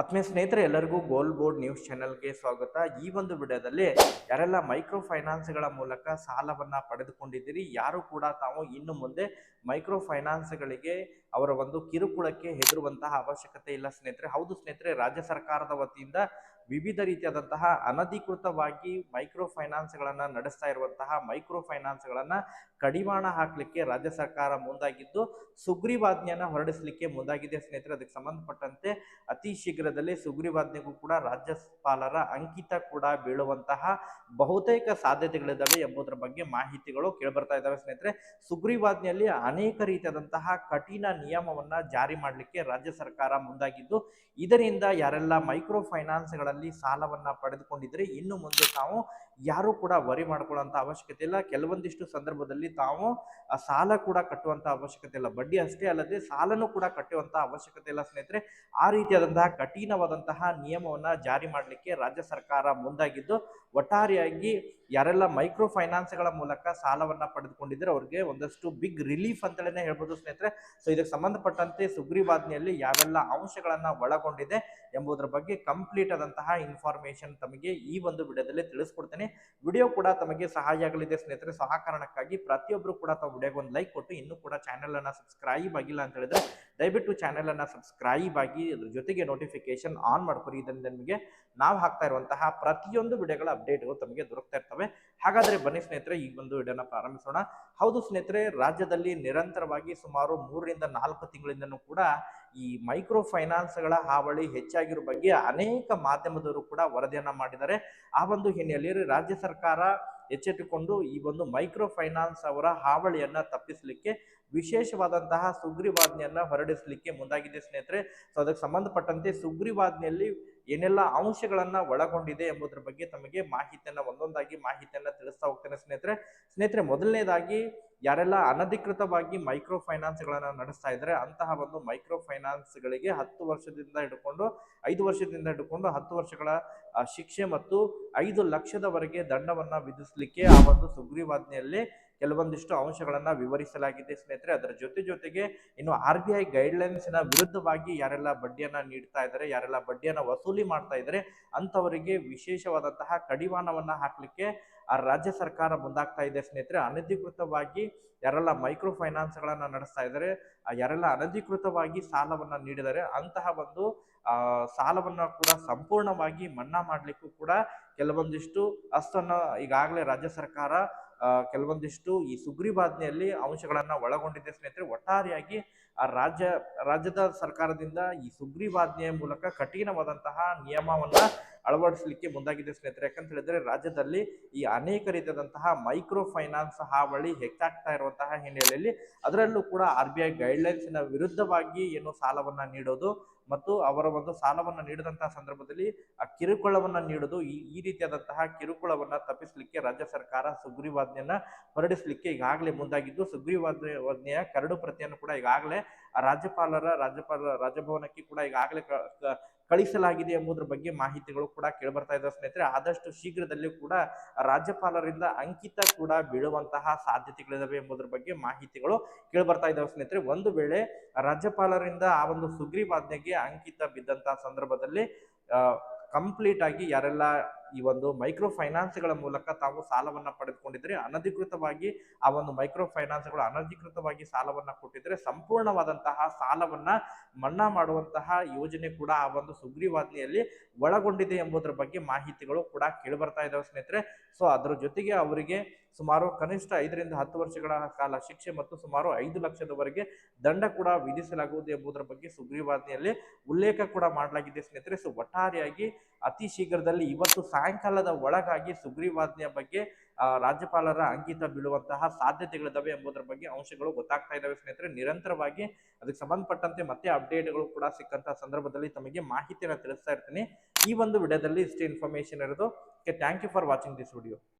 ಆತ್ಮೀಯ ಸ್ನೇಹಿತರೆ, ಎಲ್ಲರಿಗೂ ಗೋಲ್ ಬೋರ್ಡ್ ನ್ಯೂಸ್ ಚಾನೆಲ್ಗೆ ಸ್ವಾಗತ. ಈ ಒಂದು ವಿಡಿಯೋದಲ್ಲಿ ಯಾರೆಲ್ಲ ಮೈಕ್ರೋ ಫೈನಾನ್ಸ್ಗಳ ಮೂಲಕ ಸಾಲವನ್ನು ಪಡೆದುಕೊಂಡಿದ್ದೀರಿ, ಯಾರು ಕೂಡ ತಾವು ಇನ್ನು ಮುಂದೆ ಮೈಕ್ರೋ ಫೈನಾನ್ಸ್ಗಳಿಗೆ ಅವರ ಒಂದು ಕಿರುಕುಳಕ್ಕೆ ಹೆದರುವಂತಹ ಅವಶ್ಯಕತೆ ಇಲ್ಲ ಸ್ನೇಹಿತರೆ. ಹೌದು ಸ್ನೇಹಿತರೆ, ರಾಜ್ಯ ಸರ್ಕಾರದ ವತಿಯಿಂದ ವಿವಿಧ ರೀತಿಯಾದಂತಹ ಅನಧಿಕೃತವಾಗಿ ಮೈಕ್ರೋ ಫೈನಾನ್ಸ್ಗಳನ್ನು ನಡೆಸ್ತಾ ಇರುವಂತಹ ಮೈಕ್ರೋ ಫೈನಾನ್ಸ್ಗಳನ್ನು ಕಡಿವಾಣ ಹಾಕಲಿಕ್ಕೆ ರಾಜ್ಯ ಸರ್ಕಾರ ಮುಂದಾಗಿದ್ದು, ಸುಗ್ರೀವಾಜ್ಞೆಯನ್ನು ಹೊರಡಿಸಲಿಕ್ಕೆ ಮುಂದಾಗಿದೆ ಸ್ನೇಹಿತರೆ. ಅದಕ್ಕೆ ಸಂಬಂಧಪಟ್ಟಂತೆ ಅತಿ ಶೀಘ್ರದಲ್ಲೇ ಸುಗ್ರೀವಾಜ್ಞೆಗೂ ಕೂಡ ರಾಜ್ಯಪಾಲರ ಅಂಕಿತ ಕೂಡ ಬೀಳುವಂತಹ ಬಹುತೇಕ ಸಾಧ್ಯತೆಗಳಿದ್ದಾವೆ ಎಂಬುದರ ಬಗ್ಗೆ ಮಾಹಿತಿಗಳು ಕೇಳಿಬರ್ತಾ ಇದ್ದಾವೆ ಸ್ನೇಹಿತರೆ. ಸುಗ್ರೀವಾಜ್ಞೆಯಲ್ಲಿ ಅನೇಕ ರೀತಿಯಾದಂತಹ ಕಠಿಣ ನಿಯಮವನ್ನ ಜಾರಿ ಮಾಡಲಿಕ್ಕೆ ರಾಜ್ಯ ಸರ್ಕಾರ ಮುಂದಾಗಿದ್ದು, ಇದರಿಂದ ಯಾರೆಲ್ಲ ಮೈಕ್ರೋ ಫೈನಾನ್ಸ್ಗಳಲ್ಲಿ ಸಾಲವನ್ನ ಪಡೆದುಕೊಂಡಿದ್ರೆ ಇನ್ನು ಮುಂದೆ ತಾವು ಯಾರು ಕೂಡ ವರಿ ಮಾಡ್ಕೊಳ್ಳುವಂತ ಅವಶ್ಯಕತೆ ಇಲ್ಲ. ಕೆಲವೊಂದಿಷ್ಟು ಸಂದರ್ಭದಲ್ಲಿ ತಾವು ಸಾಲ ಕೂಡ ಕಟ್ಟುವಂತ ಅವಶ್ಯಕತೆ ಇಲ್ಲ. ಬಡ್ಡಿ ಅಷ್ಟೇ ಅಲ್ಲದೆ ಸಾಲನೂ ಕೂಡ ಕಟ್ಟುವಂತ ಅವಶ್ಯಕತೆ ಇಲ್ಲ ಸ್ನೇಹಿತರೆ. ಆ ರೀತಿಯಾದಂತಹ ಕಠಿಣವಾದಂತಹ ನಿಯಮವನ್ನ ಜಾರಿ ಮಾಡಲಿಕ್ಕೆ ರಾಜ್ಯ ಸರ್ಕಾರ ಮುಂದಾಗಿದ್ದು, ಒಟ್ಟಾರೆಯಾಗಿ ಯಾರೆಲ್ಲ ಮೈಕ್ರೋ ಫೈನಾನ್ಸ್ಗಳ ಮೂಲಕ ಸಾಲವನ್ನ ಪಡೆದುಕೊಂಡಿದ್ರೆ ಅವ್ರಿಗೆ ಒಂದಷ್ಟು ಬಿಗ್ ರಿಲೀಫ್ ಅಂತಲೇ ಹೇಳ್ಬೋದು ಸ್ನೇಹಿತರೆ. ಸೊ ಇದಕ್ಕೆ ಸಂಬಂಧಪಟ್ಟಂತೆ ಸುಗ್ರೀವಾಜ್ಞೆಯಲ್ಲಿ ಯಾವೆಲ್ಲ ಅಂಶಗಳನ್ನ ಒಳಗೊಂಡಿದೆ ಎಂಬುದರ ಬಗ್ಗೆ ಕಂಪ್ಲೀಟ್ ಆದಂತಹ ಇನ್ಫಾರ್ಮೇಶನ್ ತಮಗೆ ಈ ಒಂದು ವಿಡಿಯೋದಲ್ಲಿ ತಿಳಿಸ್ಕೊಡ್ತೇನೆ. ವಿಡಿಯೋ ಕೂಡ ತಮಗೆ ಸಹಾಯ ಆಗಲಿದೆ ಸ್ನೇಹಿತರೆ. ಸೊ ಆ ಕಾರಣಕ್ಕಾಗಿ ಪ್ರತಿಯೊಬ್ಬರು ಕೂಡ ತಾವು ವಿಡಿಯೋಗೆ ಒಂದು ಲೈಕ್ ಕೊಟ್ಟು ಇನ್ನೂ ಕೂಡ ಚಾನೆಲ್ ಅನ್ನ ಸಬ್ಸ್ಕ್ರೈಬ್ ಆಗಿಲ್ಲ ಅಂತ ಹೇಳಿದ್ರೆ ದಯವಿಟ್ಟು ಚಾನೆಲ್ ಅನ್ನ ಸಬ್ಸ್ಕ್ರೈಬ್ ಆಗಿ ಅದ್ರ ಜೊತೆಗೆ ನೋಟಿಫಿಕೇಶನ್ ಆನ್ ಮಾಡ್ಕೊರಿ. ಇದರಿಂದ ನಿಮಗೆ ನಾವು ಹಾಕ್ತಾ ಇರುವಂತಹ ಪ್ರತಿಯೊಂದು ವಿಡಿಯೋಗಳ ಅಪ್ಡೇಟ್ಗಳು ತಮಗೆ ದೊರಕ್ತಾ ಇರ್ತವೆ. ಹಾಗಾದ್ರೆ ಬನ್ನಿ ಸ್ನೇಹಿತರೆ ಈ ಒಂದು ವಿಡಿಯೋನ ಪ್ರಾರಂಭಿಸೋಣ. ಹೌದು ಸ್ನೇಹಿತರೆ, ರಾಜ್ಯದಲ್ಲಿ ನಿರಂತರವಾಗಿ ಸುಮಾರು ಮೂರರಿಂದ ನಾಲ್ಕು ತಿಂಗಳಿಂದನೂ ಕೂಡ ಈ ಮೈಕ್ರೋ ಫೈನಾನ್ಸ್ಗಳ ಹಾವಳಿ ಹೆಚ್ಚಾಗಿರೋ ಬಗ್ಗೆ ಅನೇಕ ಮಾಧ್ಯಮದವರು ಕೂಡ ವರದಿಯನ್ನ ಮಾಡಿದ್ದಾರೆ. ಆ ಒಂದು ಹಿನ್ನೆಲೆಯಲ್ಲಿ ರಾಜ್ಯ ಸರ್ಕಾರ ಎಚ್ಚೆತ್ತುಕೊಂಡು ಈ ಒಂದು ಮೈಕ್ರೋ ಫೈನಾನ್ಸ್ ಅವರ ಹಾವಳಿಯನ್ನ ತಪ್ಪಿಸಲಿಕ್ಕೆ ವಿಶೇಷವಾದಂತಹ ಸುಗ್ರೀವಾಜ್ಞೆಯನ್ನ ಹೊರಡಿಸಲಿಕ್ಕೆ ಮುಂದಾಗಿದೆ ಸ್ನೇಹಿತರೆ. ಸೊ, ಅದಕ್ಕೆ ಸಂಬಂಧಪಟ್ಟಂತೆ ಸುಗ್ರೀವಾಜ್ಞೆಯಲ್ಲಿ ಏನೆಲ್ಲ ಅಂಶಗಳನ್ನ ಒಳಗೊಂಡಿದೆ ಎಂಬುದರ ಬಗ್ಗೆ ತಮಗೆ ಮಾಹಿತಿಯನ್ನ ಒಂದೊಂದಾಗಿ ಮಾಹಿತಿಯನ್ನ ತಿಳಿಸ್ತಾ ಹೋಗ್ತೇನೆ ಸ್ನೇಹಿತರೆ. ಸ್ನೇಹಿತರೆ, ಮೊದಲನೇದಾಗಿ ಯಾರೆಲ್ಲ ಅನಧಿಕೃತವಾಗಿ ಮೈಕ್ರೋ ಫೈನಾನ್ಸ್ಗಳನ್ನ ನಡೆಸ್ತಾ ಇದ್ದಾರೆ ಅಂತಹ ಒಂದು ಮೈಕ್ರೋ ಫೈನಾನ್ಸ್ಗಳಿಗೆ ಹತ್ತು ವರ್ಷದಿಂದ ಹಿಡ್ಕೊಂಡು, ಐದು ವರ್ಷದಿಂದ ಹಿಡ್ಕೊಂಡು ಹತ್ತು ವರ್ಷಗಳ ಶಿಕ್ಷೆ ಮತ್ತು ಐದು ಲಕ್ಷದವರೆಗೆ ದಂಡವನ್ನ ವಿಧಿಸಲಿಕ್ಕೆ ಆ ಒಂದು ಸುಗ್ರೀವಾಜ್ಞೆಯಲ್ಲಿ ಕೆಲವೊಂದಿಷ್ಟು ಅಂಶಗಳನ್ನು ವಿವರಿಸಲಾಗಿದೆ ಸ್ನೇಹಿತರೆ. ಅದರ ಜೊತೆ ಜೊತೆಗೆ ಇನ್ನು ಆರ್ ಬಿ ಐ ಗೈಡ್ಲೈನ್ಸ್ನ ವಿರುದ್ಧವಾಗಿ ಯಾರೆಲ್ಲ ಬಡ್ಡಿಯನ್ನು ನೀಡ್ತಾ ಇದ್ದಾರೆ, ಯಾರೆಲ್ಲ ಬಡ್ಡಿಯನ್ನು ವಸೂಲಿ ಮಾಡ್ತಾ ಇದ್ದಾರೆ ಅಂತವರಿಗೆ ವಿಶೇಷವಾದಂತಹ ಕಡಿವಾಣವನ್ನು ಹಾಕಲಿಕ್ಕೆ ಆ ರಾಜ್ಯ ಸರ್ಕಾರ ಮುಂದಾಗ್ತಾ ಇದೆ ಸ್ನೇಹಿತರೆ. ಅನಧಿಕೃತವಾಗಿ ಯಾರೆಲ್ಲ ಮೈಕ್ರೋ ಫೈನಾನ್ಸ್ಗಳನ್ನು ನಡೆಸ್ತಾ ಇದ್ದಾರೆ ಯಾರೆಲ್ಲ ಅನಧಿಕೃತವಾಗಿ ಸಾಲವನ್ನ ನೀಡಿದರೆ ಅಂತಹ ಒಂದು ಸಾಲವನ್ನ ಕೂಡ ಸಂಪೂರ್ಣವಾಗಿ ಮನ್ನಾ ಮಾಡಲಿಕ್ಕೂ ಕೂಡ ಕೆಲವೊಂದಿಷ್ಟು ಅಸ್ತನ್ನು ಈಗಾಗಲೇ ರಾಜ್ಯ ಸರ್ಕಾರ ಕೆಲವೊಂದಿಷ್ಟು ಈ ಸುಗ್ರೀವಾಜ್ಞೆಯಲ್ಲಿ ಅಂಶಗಳನ್ನ ಒಳಗೊಂಡಿದೆ ಸ್ನೇಹಿತರೆ. ಒಟ್ಟಾರೆಯಾಗಿ ಆ ರಾಜ್ಯ, ರಾಜ್ಯದ ಸರ್ಕಾರದಿಂದ ಈ ಸುಗ್ರೀವಾಜ್ಞೆಯ ಮೂಲಕ ಕಠಿಣವಾದಂತಹ ನಿಯಮವನ್ನ ಅಳವಡಿಸಲಿಕ್ಕೆ ಮುಂದಾಗಿದೆ ಸ್ನೇಹಿತರೆ. ಯಾಕಂತ ಹೇಳಿದ್ರೆ ರಾಜ್ಯದಲ್ಲಿ ಈ ಅನೇಕ ರೀತಿಯಾದಂತಹ ಮೈಕ್ರೋ ಫೈನಾನ್ಸ್ ಹಾವಳಿ ಹೆಚ್ಚಾಗ್ತಾ ಇರುವಂತಹ ಹಿನ್ನೆಲೆಯಲ್ಲಿ ಅದರಲ್ಲೂ ಕೂಡ ಆರ್ ಬಿ ಐ ಗೈಡ್ಲೈನ್ಸ್ನ ವಿರುದ್ಧವಾಗಿ ಏನು ಸಾಲವನ್ನ ನೀಡೋದು ಮತ್ತು ಅವರ ಒಂದು ಸಾಲವನ್ನು ನೀಡಿದಂತಹ ಸಂದರ್ಭದಲ್ಲಿ ಆ ಕಿರುಕುಳವನ್ನ ನೀಡುವುದು ಈ ಈ ರೀತಿಯಾದಂತಹ ಕಿರುಕುಳವನ್ನ ತಪ್ಪಿಸಲಿಕ್ಕೆ ರಾಜ್ಯ ಸರ್ಕಾರ ಸುಗ್ರೀವಾಜ್ಞೆಯನ್ನ ಹೊರಡಿಸಲಿಕ್ಕೆ ಈಗಾಗಲೇ ಮುಂದಾಗಿದ್ದು, ಸುಗ್ರೀವಾಜ್ಞೆಯ ಕರಡು ಪ್ರತಿಯನ್ನು ಕೂಡ ಈಗಾಗಲೇ ರಾಜ್ಯಪಾಲರ, ರಾಜ್ಯಪಾಲ, ರಾಜಭವನಕ್ಕೆ ಕೂಡ ಈಗಾಗಲೇ ಕಳಿಸಲಾಗಿದೆ ಎಂಬುದರ ಬಗ್ಗೆ ಮಾಹಿತಿಗಳು ಕೂಡ ಕೇಳ್ಬರ್ತಾ ಇದ್ದಾವೆ ಸ್ನೇಹಿತರೆ. ಆದಷ್ಟು ಶೀಘ್ರದಲ್ಲಿ ಕೂಡ ರಾಜ್ಯಪಾಲರಿಂದ ಅಂಕಿತ ಕೂಡ ಬೀಳುವಂತಹ ಸಾಧ್ಯತೆಗಳಿದಾವೆ ಎಂಬುದರ ಬಗ್ಗೆ ಮಾಹಿತಿಗಳು ಕೇಳ್ಬರ್ತಾ ಇದ್ದಾವೆ ಸ್ನೇಹಿತರೆ. ಒಂದು ವೇಳೆ ರಾಜ್ಯಪಾಲರಿಂದ ಆ ಒಂದು ಸುಗ್ರೀವಾಜ್ಞೆಗೆ ಅಂಕಿತ ಬಿದ್ದಂತಹ ಸಂದರ್ಭದಲ್ಲಿ ಕಂಪ್ಲೀಟ್ ಆಗಿ ಯಾರೆಲ್ಲ ಈ ಒಂದು ಮೈಕ್ರೋ ಫೈನಾನ್ಸ್ಗಳ ಮೂಲಕ ತಾವು ಸಾಲವನ್ನ ಪಡೆದುಕೊಂಡಿದ್ರೆ ಅನಧಿಕೃತವಾಗಿ ಆ ಒಂದು ಮೈಕ್ರೋ ಫೈನಾನ್ಸ್ಗಳು ಅನಧಿಕೃತವಾಗಿ ಸಾಲವನ್ನ ಕೊಟ್ಟಿದ್ರೆ ಸಂಪೂರ್ಣವಾದಂತಹ ಸಾಲವನ್ನ ಮನ್ನಾ ಮಾಡುವಂತಹ ಯೋಜನೆ ಕೂಡ ಆ ಒಂದು ಸುಗ್ರೀವಾಜ್ಞೆಯಲ್ಲಿ ಒಳಗೊಂಡಿದೆ ಎಂಬುದರ ಬಗ್ಗೆ ಮಾಹಿತಿಗಳು ಕೂಡ ಕೇಳಿಬರ್ತಾ ಇದಾವೆ ಸ್ನೇಹಿತರೆ. ಸೊ, ಅದರ ಜೊತೆಗೆ ಅವರಿಗೆ ಸುಮಾರು ಕನಿಷ್ಠ ಐದರಿಂದ ಹತ್ತು ವರ್ಷಗಳ ಕಾಲ ಶಿಕ್ಷೆ ಮತ್ತು ಸುಮಾರು ಐದು ಲಕ್ಷದವರೆಗೆ ದಂಡ ಕೂಡ ವಿಧಿಸಲಾಗುವುದು ಎಂಬುದರ ಬಗ್ಗೆ ಸುಗ್ರೀವಾಜ್ಞೆಯಲ್ಲಿ ಉಲ್ಲೇಖ ಕೂಡ ಮಾಡಲಾಗಿದೆ ಸ್ನೇಹಿತರೆ. ಸೊ, ಒಟ್ಟಾರೆಯಾಗಿ ಅತಿ ಶೀಘ್ರದಲ್ಲಿ ಇವತ್ತು ಸಾಯಂಕಾಲದ ಒಳಗಾಗಿ ಸುಗ್ರೀವಾಜ್ಞೆಯ ಬಗ್ಗೆ ರಾಜ್ಯಪಾಲರ ಅಂಕಿತ ಬೀಳುವಂತಹ ಸಾಧ್ಯತೆಗಳಿದಾವೆ ಎಂಬುದರ ಬಗ್ಗೆ ಅಂಶಗಳು ಗೊತ್ತಾಗ್ತಾ ಇದಾವೆ ಸ್ನೇಹಿತರೆ. ನಿರಂತರವಾಗಿ ಅದಕ್ಕೆ ಸಂಬಂಧಪಟ್ಟಂತೆ ಮತ್ತೆ ಅಪ್ಡೇಟ್ಗಳು ಕೂಡ ಸಿಕ್ಕಂತಹ ಸಂದರ್ಭದಲ್ಲಿ ತಮಗೆ ಮಾಹಿತಿಯನ್ನು ತಿಳಿಸ್ತಾ ಇರ್ತೀನಿ. ಈ ಒಂದು ವಿಡಿಯೋದಲ್ಲಿ ಇಷ್ಟೇ ಇನ್ಫಾರ್ಮೇಶನ್ ಇರೋದು. Thank you for watching this video